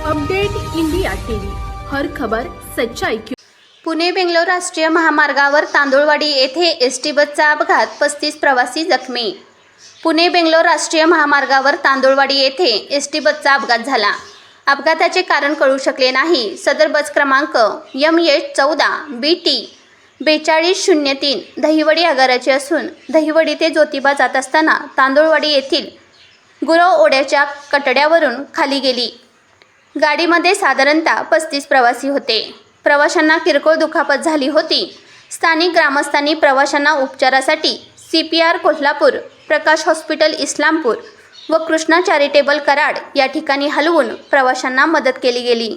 Update India TV. हर खबर सच्चाई की पुणे बेंगलोर राष्ट्रीय महामार्गावर तांदुळवाडी येथे एस टी बसचा अपघात पस्तीस प्रवासी जखमी. पुणे बेंगलोर राष्ट्रीय महामार्गावर तांदुळवाडी येथे एस टी बसचा अपघात झाला. अपघाताचे कारण कळू शकले नाही. सदर बस क्रमांक यम एच चौदा बी टी बेचाळीस शून्य तीन दहिवडी आगाराची असून दहिवडी ते ज्योतिबा जात असताना तांदुळवाडी येथील गुरव ओढ्याच्या कटड्यावरून खाली गेली. गाडीमध्ये साधारणतः पस्तीस प्रवासी होते. प्रवाशांना किरकोळ दुखापत झाली होती. स्थानिक ग्रामस्थांनी प्रवाशांना उपचारासाठी C P R Kolhapur Prakash hospital Islampur व कृष्णा चॅरिटेबल कराड या ठिकाणी हलवून प्रवाशांना मदत केली गेली.